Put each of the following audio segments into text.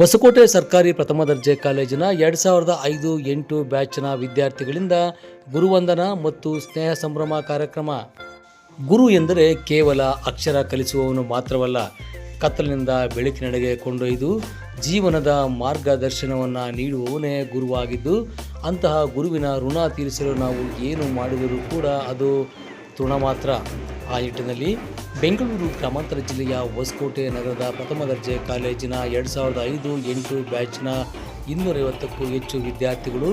ಹೊಸಕೋಟೆ ಸರ್ಕಾರಿ ಪ್ರಥಮ ದರ್ಜೆ ಕಾಲೇಜಿನ ಎರಡು ಸಾವಿರದ ಐದು ಎಂಟು ಬ್ಯಾಚ್ನ ವಿದ್ಯಾರ್ಥಿಗಳಿಂದ ಗುರುವಂದನ ಮತ್ತು ಸ್ನೇಹ ಸಂಭ್ರಮ ಕಾರ್ಯಕ್ರಮ. ಗುರು ಎಂದರೆ ಕೇವಲ ಅಕ್ಷರ ಕಲಿಸುವವನು ಮಾತ್ರವಲ್ಲ, ಕತ್ತಲಿನಿಂದ ಬೆಳಕಿನೆಡೆಗೆ ಕೊಂಡೊಯ್ದು ಜೀವನದ ಮಾರ್ಗದರ್ಶನವನ್ನು ನೀಡುವವನೇ ಗುರುವಾಗಿದ್ದು, ಅಂತಹ ಗುರುವಿನ ಋಣ ತೀರಿಸಲು ನಾವು ಏನು ಮಾಡಿದರೂ ಕೂಡ ಅದು ತೃಣ ಮಾತ್ರ. ಆ ನಿಟ್ಟಿನಲ್ಲಿ ಬೆಂಗಳೂರು ಗ್ರಾಮಾಂತರ ಜಿಲ್ಲೆಯ ಹೊಸಕೋಟೆ ನಗರದ ಪ್ರಥಮ ದರ್ಜೆ ಕಾಲೇಜಿನ ಎರಡು ಸಾವಿರದ ಐದು, ಎಂಟು ಬ್ಯಾಚ್ನ ಇನ್ನೂರೈವತ್ತಕ್ಕೂ ಹೆಚ್ಚು ವಿದ್ಯಾರ್ಥಿಗಳು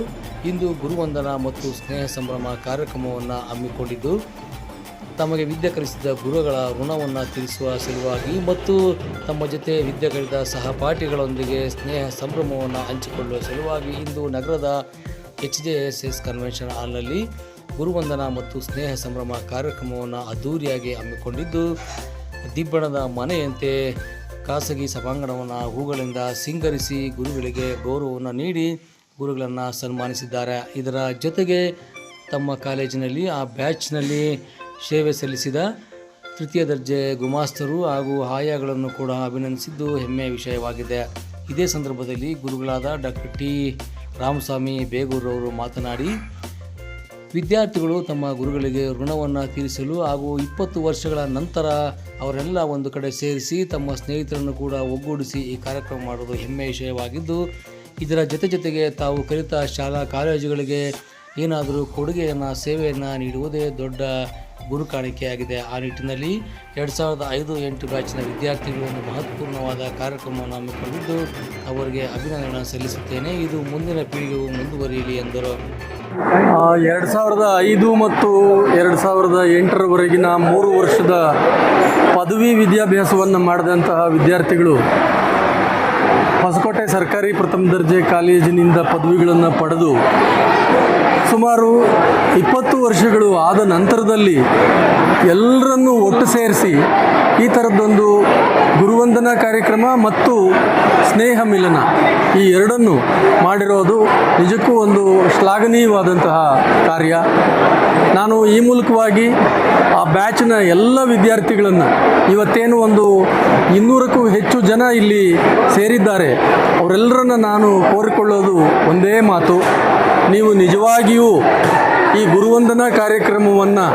ಇಂದು ಗುರುವಂದನ ಮತ್ತು ಸ್ನೇಹ ಸಂಭ್ರಮ ಕಾರ್ಯಕ್ರಮವನ್ನು ಹಮ್ಮಿಕೊಂಡಿದ್ದು, ತಮಗೆ ವಿದ್ಯೆ ಕಲಿಸಿದ ಗುರುಗಳ ಋಣವನ್ನು ತಿಳಿಸುವ ಸಲುವಾಗಿ ಮತ್ತು ತಮ್ಮ ಜೊತೆ ವಿದ್ಯೆ ಕಲಿತ ಸಹಪಾಠಿಗಳೊಂದಿಗೆ ಸ್ನೇಹ ಸಂಭ್ರಮವನ್ನು ಹಂಚಿಕೊಳ್ಳುವ ಸಲುವಾಗಿ ಇಂದು ನಗರದ H J S S convention ಹಾಲ್ನಲ್ಲಿ ಗುರುವಂದನ ಮತ್ತು ಸ್ನೇಹ ಸಂಭ್ರಮ ಕಾರ್ಯಕ್ರಮವನ್ನು ಅದ್ದೂರಿಯಾಗಿ ಹಮ್ಮಿಕೊಂಡಿದ್ದು, ದಿಬ್ಬಣದ ಮನೆಯಂತೆ ಖಾಸಗಿ ಸಭಾಂಗಣವನ್ನು ಹೂಗಳಿಂದ ಸಿಂಗರಿಸಿ ಗುರುಗಳಿಗೆ ಗೌರವವನ್ನು ನೀಡಿ ಗುರುಗಳನ್ನು ಸನ್ಮಾನಿಸಿದ್ದಾರೆ. ಇದರ ಜೊತೆಗೆ ತಮ್ಮ ಕಾಲೇಜಿನಲ್ಲಿ, ಆ ಬ್ಯಾಚ್ನಲ್ಲಿ ಸೇವೆ ಸಲ್ಲಿಸಿದ ತೃತೀಯ ದರ್ಜೆ ಗುಮಾಸ್ತರು ಹಾಗೂ ಆಯಾಗಳನ್ನು ಕೂಡ ಅಭಿನಂದಿಸಿದ್ದು ಹೆಮ್ಮೆಯ ವಿಷಯವಾಗಿದೆ. ಇದೇ ಸಂದರ್ಭದಲ್ಲಿ ಗುರುಗಳಾದ ಡಾಕ್ಟರ್ ಟಿ. ರಾಮಸ್ವಾಮಿ ಬೇಗೂರವರು ಮಾತನಾಡಿ ವಿದ್ಯಾರ್ಥಿಗಳು ತಮ್ಮ ಗುರುಗಳಿಗೆ ಋಣವನ್ನು ತೀರಿಸಲು ಹಾಗೂ ಇಪ್ಪತ್ತು ವರ್ಷಗಳ ನಂತರ ಅವರೆಲ್ಲ ಒಂದು ಕಡೆ ಸೇರಿಸಿ ತಮ್ಮ ಸ್ನೇಹಿತರನ್ನು ಕೂಡ ಒಗ್ಗೂಡಿಸಿ ಈ ಕಾರ್ಯಕ್ರಮ ಮಾಡೋದು ಹೆಮ್ಮೆಯ ವಿಷಯವಾಗಿದ್ದು, ಇದರ ಜೊತೆ ಜೊತೆಗೆ ತಾವು ಕಲಿತ ಶಾಲಾ ಕಾಲೇಜುಗಳಿಗೆ ಏನಾದರೂ ಕೊಡುಗೆಯನ್ನು, ಸೇವೆಯನ್ನು ನೀಡುವುದೇ ದೊಡ್ಡ ಗುರು ಕಾಣಿಕೆಯಾಗಿದೆ. ಆ ನಿಟ್ಟಿನಲ್ಲಿ ಎರಡು ಸಾವಿರದ ಐದು ಎಂಟು ಬ್ಯಾಚಿನ ವಿದ್ಯಾರ್ಥಿಗಳು ಒಂದು ಮಹತ್ವಪೂರ್ಣವಾದ ಕಾರ್ಯಕ್ರಮವನ್ನು ಹಮ್ಮಿಕೊಂಡಿದ್ದು, ಅವರಿಗೆ ಅಭಿನಂದನೆ ಸಲ್ಲಿಸುತ್ತೇನೆ. ಇದು ಮುಂದಿನ ಪೀಳಿಗೆಗೂ ಮುಂದುವರಿಯಲಿ ಎಂದರು. ಎರಡು ಸಾವಿರದ ಐದು ಮತ್ತು ಎರಡು ಸಾವಿರದ ಎಂಟರವರೆಗಿನ ಮೂರು ವರ್ಷದ ಪದವಿ ವಿದ್ಯಾಭ್ಯಾಸವನ್ನು ಮಾಡಿದಂತಹ ವಿದ್ಯಾರ್ಥಿಗಳು ಹೊಸಕೋಟೆ ಸರ್ಕಾರಿ ಪ್ರಥಮ ದರ್ಜೆ ಕಾಲೇಜಿನಿಂದ ಪದವಿಗಳನ್ನು ಪಡೆದು ಸುಮಾರು ಇಪ್ಪತ್ತು ವರ್ಷಗಳು ಆದ ನಂತರದಲ್ಲಿ ಎಲ್ಲರನ್ನೂ ಒಟ್ಟು ಸೇರಿಸಿ ಈ ಥರದ್ದೊಂದು ಗುರುವಂದನಾ ಕಾರ್ಯಕ್ರಮ ಮತ್ತು ಸ್ನೇಹ ಮಿಲನ ಈ ಎರಡನ್ನು ಮಾಡಿರೋದು ನಿಜಕ್ಕೂ ಒಂದು ಶ್ಲಾಘನೀಯವಾದಂತಹ ಕಾರ್ಯ. ನಾನು ಈ ಮೂಲಕವಾಗಿ ಆ ಬ್ಯಾಚ್ನ ಎಲ್ಲ ವಿದ್ಯಾರ್ಥಿಗಳನ್ನು ಇವತ್ತೇನು ಒಂದು ಇನ್ನೂರಕ್ಕೂ ಹೆಚ್ಚು ಜನ ಇಲ್ಲಿ ಸೇರಿದ್ದಾರೆ. ಅವರೆಲ್ಲರನ್ನ ನಾನು ಕೋರಿಕೊಳ್ಳೋದು ಒಂದೇ ಮಾತು. ನೀವು ನಿಜವಾಗಿಯೂ ಈ ಗುರುವಂದನಾ ಕಾರ್ಯಕ್ರಮವನ್ನು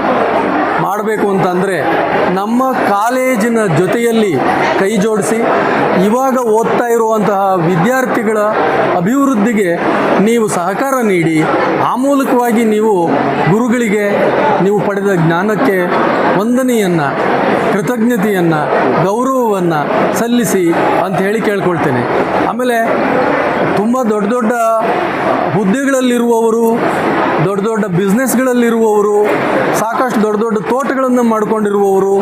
ಮಾಡಬೇಕು ಅಂತಂದರೆ ನಮ್ಮ ಕಾಲೇಜಿನ ಜೊತೆಯಲ್ಲಿ ಕೈ ಜೋಡಿಸಿ, ಇವಾಗ ಓದ್ತಾ ಇರುವಂತಹ ವಿದ್ಯಾರ್ಥಿಗಳ ಅಭಿವೃದ್ಧಿಗೆ ನೀವು ಸಹಕಾರ ನೀಡಿ ಆ ಮೂಲಕವಾಗಿ ನೀವು ಗುರುಗಳಿಗೆ ನೀವು ಪಡೆದ ಜ್ಞಾನಕ್ಕೆ ವಂದನೆಯನ್ನು, ಕೃತಜ್ಞತೆಯನ್ನು, ಗೌರವವನ್ನು ಸಲ್ಲಿಸಿ ಅಂತ ಹೇಳಿ ಕೇಳ್ಕೊಳ್ತೇನೆ. ಆಮೇಲೆ ತುಂಬ ದೊಡ್ಡ ದೊಡ್ಡ ಹುದ್ದೆಗಳಲ್ಲಿರುವವರು ದೊಡ್ಡ ದೊಡ್ಡ ಬಿಸ್ನೆಸ್ಗಳಲ್ಲಿರುವವರು ಸಾಕಷ್ಟು ದೊಡ್ಡ ದೊಡ್ಡ ತೋಟಗಳನ್ನು ಮಾಡಿಕೊಂಡಿರುವವರು,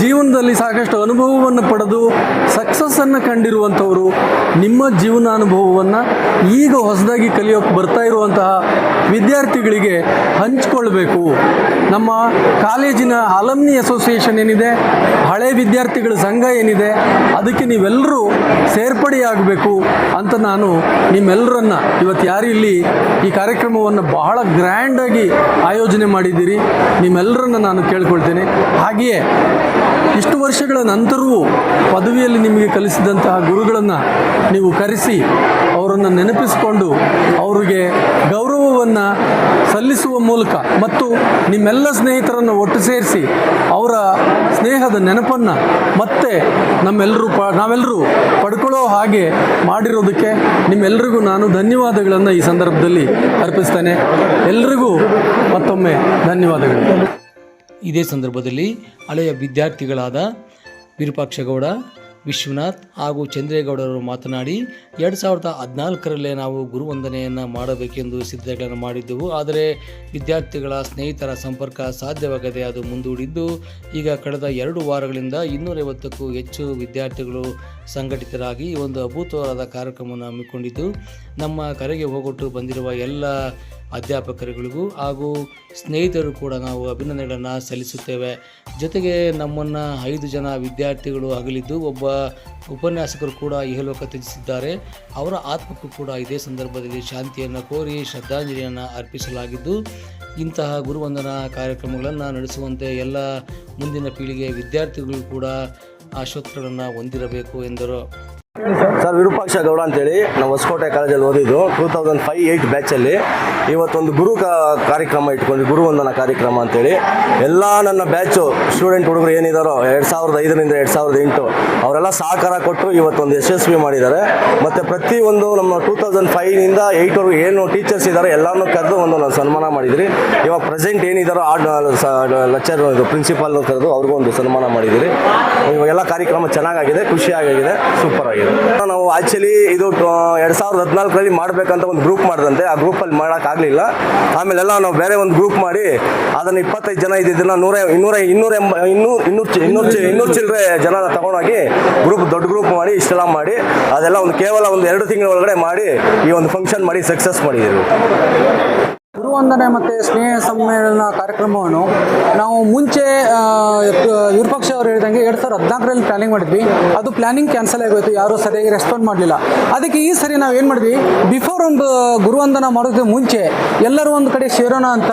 ಜೀವನದಲ್ಲಿ ಸಾಕಷ್ಟು ಅನುಭವವನ್ನು ಪಡೆದು ಸಕ್ಸಸ್ಸನ್ನು ಕಂಡಿರುವಂಥವರು, ನಿಮ್ಮ ಜೀವನಾನುಭವವನ್ನು ಈಗ ಹೊಸದಾಗಿ ಕಲಿಯೋಕ್ಕೆ ಬರ್ತಾ ಇರುವಂತಹ ವಿದ್ಯಾರ್ಥಿಗಳಿಗೆ ಹಂಚಿಕೊಳ್ಬೇಕು. ನಮ್ಮ ಕಾಲೇಜಿನ ಅಲಮ್ನಿ ಅಸೋಸಿಯೇಷನ್ ಏನಿದೆ, ಹಳೆ ವಿದ್ಯಾರ್ಥಿಗಳ ಸಂಘ ಏನಿದೆ, ಅದಕ್ಕೆ ನೀವೆಲ್ಲರೂ ಸೇರ್ಪಡೆಯಾಗಬೇಕು ಅಂತ ನಾನು ನಿಮ್ಮೆಲ್ಲರನ್ನ ಇವತ್ತು ಯಾರು ಇಲ್ಲಿ ಈ ಕಾರ್ಯಕ್ರಮವನ್ನು ಬಹಳ ಗ್ರ್ಯಾಂಡಾಗಿ ಆಯೋಜನೆ ಮಾಡಿದ್ದೀರಿ ನಿಮ್ಮೆಲ್ಲರನ್ನ ನಾನು ಕೇಳ್ಕೊಳ್ತೇನೆ. ಹಾಗೆಯೇ ಇಷ್ಟು ವರ್ಷಗಳ ನಂತರವೂ ಪದವಿಯಲ್ಲಿ ನಿಮಗೆ ಕಲಿಸಿದಂತಹ ಗುರುಗಳನ್ನು ನೀವು ಕರೆಸಿ, ಅವರನ್ನು ನೆನಪಿಸಿಕೊಂಡು, ಅವರಿಗೆ ಗೌರವವನ್ನು ಸಲ್ಲಿಸುವ ಮೂಲಕ ಮತ್ತು ನಿಮ್ಮೆಲ್ಲ ಸ್ನೇಹಿತರನ್ನು ಒಟ್ಟು ಸೇರಿಸಿ ಅವರ ಸ್ನೇಹದ ನೆನಪನ್ನು ಮತ್ತೆ ನಮ್ಮೆಲ್ಲರೂ ಪ ನಾವೆಲ್ಲರೂ ಪಡ್ಕೊಳ್ಳೋ ಹಾಗೆ ಮಾಡಿರೋದಕ್ಕೆ ನಿಮ್ಮೆಲ್ಲರಿಗೂ ನಾನು ಧನ್ಯವಾದಗಳನ್ನು ಈ ಸಂದರ್ಭದಲ್ಲಿ ಅರ್ಪಿಸ್ತೇನೆ. ಎಲ್ರಿಗೂ ಮತ್ತೊಮ್ಮೆ ಧನ್ಯವಾದಗಳು. ಇದೇ ಸಂದರ್ಭದಲ್ಲಿ ಹಳೆಯ ವಿದ್ಯಾರ್ಥಿಗಳಾದ ವಿರೂಪಾಕ್ಷಗೌಡ ವಿಶ್ವನಾಥ್ ಹಾಗೂ ಚಂದ್ರೇಗೌಡರು ಮಾತನಾಡಿ, ಎರಡು ಸಾವಿರದ ಹದಿನಾಲ್ಕರಲ್ಲೇ ನಾವು ಗುರುವಂದನೆಯನ್ನು ಮಾಡಬೇಕೆಂದು ಸಿದ್ಧತೆಗಳನ್ನು ಮಾಡಿದ್ದೆವು. ಆದರೆ ವಿದ್ಯಾರ್ಥಿಗಳ ಸ್ನೇಹಿತರ ಸಂಪರ್ಕ ಸಾಧ್ಯವಾಗದೆ ಅದು ಮುಂದೂಡಿದ್ದು, ಈಗ ಕಳೆದ ಎರಡು ವಾರಗಳಿಂದ ಇನ್ನೂರೈವತ್ತಕ್ಕೂ ಹೆಚ್ಚು ವಿದ್ಯಾರ್ಥಿಗಳು ಸಂಘಟಿತರಾಗಿ ಒಂದು ಅಭೂತವಾದ ಕಾರ್ಯಕ್ರಮವನ್ನು ಹಮ್ಮಿಕೊಂಡಿದ್ದು, ನಮ್ಮ ಕರೆಗೆ ಹೋಗೊಟ್ಟು ಬಂದಿರುವ ಎಲ್ಲ ಅಧ್ಯಾಪಕರುಗಳಿಗೂ ಹಾಗೂ ಸ್ನೇಹಿತರು ಕೂಡ ನಾವು ಅಭಿನಂದನೆಗಳನ್ನು ಸಲ್ಲಿಸುತ್ತೇವೆ. ಜೊತೆಗೆ ನಮ್ಮನ್ನು ಐದು ಜನ ವಿದ್ಯಾರ್ಥಿಗಳು ಅಗಲಿದ್ದು ಒಬ್ಬ ಉಪನ್ಯಾಸಕರು ಕೂಡ ಇಹಲೋಕ ತ್ಯಜಿಸಿದ್ದಾರೆ. ಅವರ ಆತ್ಮಕ್ಕೂ ಕೂಡ ಇದೇ ಸಂದರ್ಭದಲ್ಲಿ ಶಾಂತಿಯನ್ನು ಕೋರಿ ಶ್ರದ್ಧಾಂಜಲಿಯನ್ನು ಅರ್ಪಿಸಲಾಗಿದ್ದು, ಇಂತಹ ಗುರುವಂದನಾ ಕಾರ್ಯಕ್ರಮಗಳನ್ನು ನಡೆಸುವಂತೆ ಎಲ್ಲ ಮುಂದಿನ ಪೀಳಿಗೆ ವಿದ್ಯಾರ್ಥಿಗಳು ಕೂಡ ಆಶೋತ್ತರಗಳನ್ನು ಹೊಂದಿರಬೇಕು ಎಂದರು. ಸರ್, ವಿರೂಪಾಕ್ಷ ಗೌಡ ಅಂತೇಳಿ. ನಾವು ಹೊಸಕೋಟೆ ಕಾಲೇಜಲ್ಲಿ ಓದಿದ್ದು ಟೂ ತೌಸಂಡ್ ಫೈವ್ ಏಯ್ಟ್ ಬ್ಯಾಚಲ್ಲಿ ಇವತ್ತೊಂದು ಗುರು ಕಾರ್ಯಕ್ರಮ ಕಾರ್ಯಕ್ರಮ ಗುರು ವಂದನ ಕಾರ್ಯಕ್ರಮ ಅಂತೇಳಿ. ಎಲ್ಲ ನನ್ನ ಬ್ಯಾಚು ಸ್ಟೂಡೆಂಟ್ ಹುಡುಗರು ಏನಿದಾರೋ, ಎರಡು ಸಾವಿರದ ಐದರಿಂದ ಎರಡು ಸಾವಿರದ ಎಂಟು, ಅವರೆಲ್ಲ ಸಹಕಾರ ಕೊಟ್ಟು ಇವತ್ತೊಂದು ಯಶಸ್ವಿ ಮಾಡಿದ್ದಾರೆ. ಮತ್ತು ಪ್ರತಿಯೊಂದು ನಮ್ಮ ಟೂ ತೌಸಂಡ್ ಫೈವ್ನಿಂದ ಏಯ್ಟ್ವರೆಗೂ ಏನು ಟೀಚರ್ಸ್ ಇದ್ದಾರೆ ಎಲ್ಲರನ್ನೂ ಕರೆದು ಒಂದು ನಾನು ಸನ್ಮಾನ ಮಾಡಿದ್ರಿ. ಇವಾಗ ಪ್ರೆಸೆಂಟ್ ಏನಿದಾರೋ ಆ ಲೆಕ್ಚರ್ ಪ್ರಿನ್ಸಿಪಾಲ್ನ ಕರೆದು ಅವ್ರಿಗೂ ಒಂದು ಸನ್ಮಾನ ಮಾಡಿದಿರಿ. ಇವಾಗೆಲ್ಲ ಕಾರ್ಯಕ್ರಮ ಚೆನ್ನಾಗಾಗಿದೆ, ಖುಷಿಯಾಗಿದೆ ಸೂಪರ್ ಆಗಿದೆ. ನಾವು ಆಕ್ಚುಲಿ ಇದು ಎರಡ್ ಸಾವಿರದ ಹದಿನಾಲ್ಕರಲ್ಲಿ ಮಾಡ್ಬೇಕಂತ ಒಂದು ಗ್ರೂಪ್ ಮಾಡಿದಂತೆ. ಆ ಗ್ರೂಪ್ ಗ್ರೂಪಲ್ಲಿ ಮಾಡೋಕ್ಕಾಗಲಿಲ್ಲ ಆಮೇಲೆಲ್ಲ ನಾವು ಬೇರೆ ಒಂದು ಗ್ರೂಪ್ ಮಾಡಿ, ಅದನ್ನು ಇಪ್ಪತ್ತೈದು ಜನ ಇದ್ದಿದ್ದನ್ನ ನೂರ, ಇನ್ನೂರ ಇನ್ನೂರ ಎಂಬ ಇನ್ನೂರು ಇನ್ನೂರು ಇನ್ನೂರು ಇನ್ನೂರು ಚಿಲ್ಲರೆ ಜನ ತಗೊಂಡೋಗಿ ಗ್ರೂಪ್ ದೊಡ್ಡ ಗ್ರೂಪ್ ಮಾಡಿ, ಇಷ್ಟೆಲ್ಲ ಮಾಡಿ, ಅದೆಲ್ಲ ಒಂದು ಕೇವಲ ಒಂದು ಎರಡು ತಿಂಗಳ ಒಳಗಡೆ ಮಾಡಿ, ಈ ಒಂದು ಫಂಕ್ಷನ್ ಮಾಡಿ ಸಕ್ಸಸ್ ಮಾಡಿದ್ದೀವಿ ಗುರುವಂದನೆ ಮತ್ತು ಸ್ನೇಹ ಸಮ್ಮೇಳನ ಕಾರ್ಯಕ್ರಮವನ್ನು ನಾವು ಮುಂಚೆ ವಿರೂಪಾಕ್ಷ ಅವರು ಹೇಳಿದಂಗೆ ಎರಡು ಸಾವಿರದ ಹದಿನಾಲ್ಕರಲ್ಲಿ ಪ್ಲಾನಿಂಗ್ ಮಾಡಿದ್ವಿ. ಅದು ಪ್ಲಾನಿಂಗ್ ಕ್ಯಾನ್ಸಲ್ ಆಗೋಯ್ತು. ಯಾರು ಸರಿಯಾಗಿ ರೆಸ್ಪಾಂಡ್ ಮಾಡಲಿಲ್ಲ. ಅದಕ್ಕೆ ಈ ಸರಿ ನಾವು ಏನು ಮಾಡಿದ್ವಿ? ಬಿಫೋರ್ ಒಂದು ಗುರುವಂದನ ಮಾಡೋದಕ್ಕೆ ಮುಂಚೆ ಎಲ್ಲರೂ ಒಂದು ಕಡೆ ಸೇರೋಣ ಅಂತ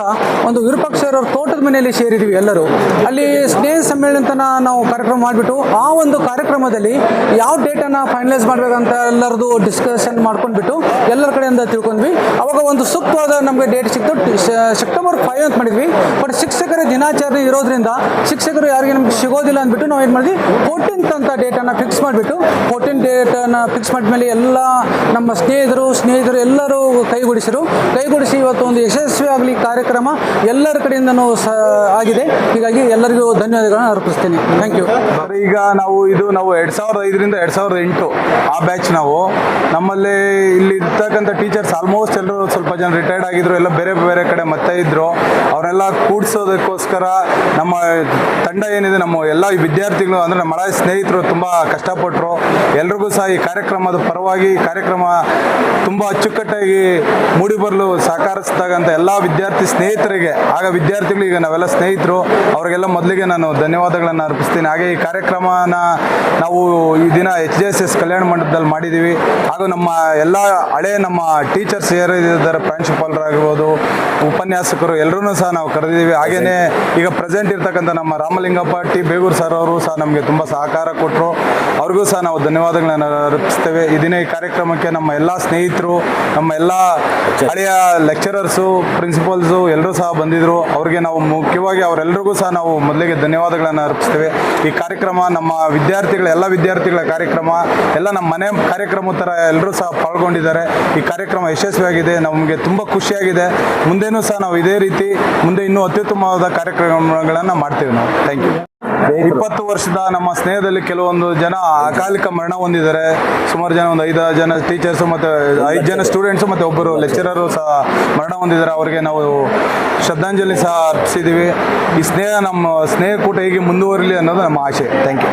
ಒಂದು ವಿರೂಪಾಕ್ಷ ಅವರ ತೋಟದ ಮನೆಯಲ್ಲಿ ಸೇರಿದ್ವಿ ಎಲ್ಲರೂ. ಅಲ್ಲಿ ಸ್ನೇಹ ಸಮ್ಮೇಳನ ಅಂತ ನಾವು ಕಾರ್ಯಕ್ರಮ ಮಾಡಿಬಿಟ್ಟು ಆ ಒಂದು ಕಾರ್ಯಕ್ರಮದಲ್ಲಿ ಯಾವ ಡೇಟನ್ನು ಫೈನಲೈಸ್ ಮಾಡಬೇಕಂತ ಎಲ್ಲರದು ಡಿಸ್ಕಷನ್ ಮಾಡ್ಕೊಂಡ್ಬಿಟ್ಟು ಎಲ್ಲರ ಕಡೆಯಿಂದ ತಿಳ್ಕೊಂಡ್ವಿ. ಅವಾಗ ಒಂದು ಸೂಕ್ತವಾದ ನಮಗೆ ಡೇಟ್ ಸಿಕ್ತು. ಸೆಪ್ಟೆಂಬರ್ ಫೈವ್ ಅಂತ ಮಾಡಿದ್ವಿ. ಬಟ್ ಶಿಕ್ಷಕರ ದಿನಾಚರಣೆ ಇರೋದ್ರಿಂದ ಶಿಕ್ಷಕರು ಯಾರಿಗೆ ನಮ್ಗೆ ಸಿಗೋದಿಲ್ಲ ಅಂದ್ಬಿಟ್ಟು ನಾವು ಏನು ಮಾಡಿದ್ವಿ ಫೋರ್ಟೀನ್ತ್ ಅಂತ ಡೇಟನ್ನು ಫಿಕ್ಸ್ ಮಾಡಿಬಿಟ್ಟು ಫೋರ್ಟೀನ್ ಡೇಟನ್ನು ಫಿಕ್ಸ್ ಮಾಡಿದ್ಮೇಲೆ ಎಲ್ಲ ನಮ್ಮ ಸ್ನೇಹಿತರು ಸ್ನೇಹಿತರು ಎಲ್ಲರೂ ಕೈಗೂಡಿಸಿರು. ಕೈಗೂಡಿಸಿ ಇವತ್ತು ಒಂದು ಯಶಸ್ವಿ ಆಗಲಿ ಕಾರ್ಯಕ್ರಮ ಎಲ್ಲರ ಕಡೆಯಿಂದನೂ ಸ ಆಗಿದೆ. ಹೀಗಾಗಿ ಎಲ್ಲರಿಗೂ ಧನ್ಯವಾದಗಳನ್ನು ಅರ್ಪಿಸ್ತೀನಿ. ಥ್ಯಾಂಕ್ ಯು ಈಗ ನಾವು ಇದು ನಾವು ಎರಡು ಸಾವಿರದ ಐದರಿಂದ ಎರಡು ಸಾವಿರದ ಎಂಟು ಆ ಬ್ಯಾಚ್ ನಾವು. ನಮ್ಮಲ್ಲಿ ಇಲ್ಲಿ ಇರ್ತಕ್ಕಂಥ ಟೀಚರ್ಸ್ ಆಲ್ಮೋಸ್ಟ್ ಎಲ್ಲರೂ ಸ್ವಲ್ಪ ಜನ ರಿಟೈರ್ಡ್ ಆಗಿದ್ರು, ಎಲ್ಲ ಬೇರೆ ಬೇರೆ ಕಡೆ ಮತ್ತೆ ಇದ್ರು. ಅವರೆಲ್ಲ ಕೂಡಿಸೋದಕ್ಕೋಸ್ಕರ ನಮ್ಮ ತಂಡ ಏನಿದೆ, ನಮ್ಮ ಎಲ್ಲ ಈ ವಿದ್ಯಾರ್ಥಿಗಳು ಅಂದ್ರೆ ನಮ್ಮ ಮಳೆ ಸ್ನೇಹಿತರು ತುಂಬ ಕಷ್ಟಪಟ್ಟರು ಎಲ್ರಿಗೂ ಸಹ ಈ ಕಾರ್ಯಕ್ರಮದ ಪರವಾಗಿ ಕಾರ್ಯಕ್ರಮ ತುಂಬ ಅಚ್ಚುಕಟ್ಟಾಗಿ ಮೂಡಿಬರಲು ಸಹಕರಿಸಿದಾಗಂತ ಎಲ್ಲ ವಿದ್ಯಾರ್ಥಿ ಸ್ನೇಹಿತರಿಗೆ, ಆಗ ವಿದ್ಯಾರ್ಥಿಗಳು ಈಗ ನಾವೆಲ್ಲ ಸ್ನೇಹಿತರು, ಅವರಿಗೆಲ್ಲ ಮೊದಲಿಗೆ ನಾನು ಧನ್ಯವಾದಗಳನ್ನು ಅರ್ಪಿಸ್ತೀನಿ. ಹಾಗೆ ಈ ಕಾರ್ಯಕ್ರಮನ ನಾವು ಈ ದಿನ ಎಚ್ ಜೆ ಎಸ್ ಎಸ್ ಕಲ್ಯಾಣ ಮಂಟಪದಲ್ಲಿ ಮಾಡಿದ್ದೀವಿ. ಹಾಗೂ ನಮ್ಮ ಎಲ್ಲ ಹಳೆ ನಮ್ಮ ಟೀಚರ್ಸ್ ಯಾರಿದ್ದಾರೆ ಪ್ರಾಂಶುಪಾಲರಾಗಿರ್ಬೋದು, ಉಪನ್ಯಾಸಕರು ಎಲ್ಲರೂ ಸಹ ನಾವು ಕರೆದಿದ್ದೀವಿ. ಹಾಗೆಯೇ ಈಗ ಪ್ರೆಸೆಂಟ್ ಇರ್ತಕ್ಕಂಥ ನಮ್ಮ ರಾಮಲಿಂಗಪ್ಪ ಟಿ. ಬೇಗೂರು ಸರ್ ಅವರು ಸಹ ನಮಗೆ ತುಂಬ ಸಹಕಾರ ಕೊಟ್ಟರು ಅವ್ರಿಗೂ ಸಹ ನಾವು ಧನ್ಯವಾದಗಳನ್ನು ಅರ್ಪಿಸ್ತೇವೆ. ಈ ದಿನ ಈ ಕಾರ್ಯಕ್ರಮಕ್ಕೆ ನಮ್ಮ ಎಲ್ಲ ಸ್ನೇಹಿತರು, ನಮ್ಮ ಎಲ್ಲ ಹಳೆಯ ಲೆಕ್ಚರರ್ಸು ಪ್ರಿನ್ಸಿಪಲ್ಸು ಎಲ್ಲರೂ ಸಹ ಬಂದಿದ್ದರು ಅವ್ರಿಗೆ ನಾವು ಮುಖ್ಯವಾಗಿ ಅವರೆಲ್ಲರಿಗೂ ಸಹ ನಾವು ಮೊದಲಿಗೆ ಧನ್ಯವಾದಗಳನ್ನು ಅರ್ಪಿಸ್ತೇವೆ. ಈ ಕಾರ್ಯಕ್ರಮ ನಮ್ಮ ವಿದ್ಯಾರ್ಥಿಗಳ, ಎಲ್ಲ ವಿದ್ಯಾರ್ಥಿಗಳ ಕಾರ್ಯಕ್ರಮ, ಎಲ್ಲ ನಮ್ಮ ಮನೆ ಕಾರ್ಯಕ್ರಮ ಥರ ಎಲ್ಲರೂ ಸಹ ಪಾಲ್ಗೊಂಡಿದ್ದಾರೆ. ಈ ಕಾರ್ಯಕ್ರಮ ಯಶಸ್ವಿಯಾಗಿದೆ, ನಮಗೆ ತುಂಬ ಖುಷಿಯಾಗಿದೆ. ಮುಂದೇನೂ ಸಹ ನಾವು ಇದೇ ರೀತಿ ಮುಂದೆ ಇನ್ನೂ ಅತ್ಯುತ್ತಮವಾದ ಕಾರ್ಯಕ್ರಮಗಳನ್ನು ಮಾಡ್ತೀವಿ ನಾವು. ಥ್ಯಾಂಕ್ ಯು ಇಪ್ಪತ್ತು ವರ್ಷದ ನಮ್ಮ ಸ್ನೇಹದಲ್ಲಿ ಕೆಲವೊಂದು ಜನ ಅಕಾಲಿಕ ಮರಣ ಹೊಂದಿದ್ದಾರೆ. ಸುಮಾರು ಜನ ಒಂದು ಐದು ಜನ ಟೀಚರ್ಸು ಮತ್ತು ಐದು ಜನ ಸ್ಟೂಡೆಂಟ್ಸು ಮತ್ತು ಒಬ್ಬರು ಲೆಕ್ಚರರು ಸಹ ಮರಣ ಹೊಂದಿದ್ದಾರೆ. ಅವರಿಗೆ ನಾವು ಶ್ರದ್ಧಾಂಜಲಿ ಸಹ ಅರ್ಪಿಸಿದ್ದೀವಿ. ಈ ಸ್ನೇಹ ನಮ್ಮ ಸ್ನೇಹ ಕೂಟ ಹೀಗೆ ಮುಂದುವರಿಲಿ ಅನ್ನೋದು ನಮ್ಮ ಆಶೆ ಥ್ಯಾಂಕ್ ಯು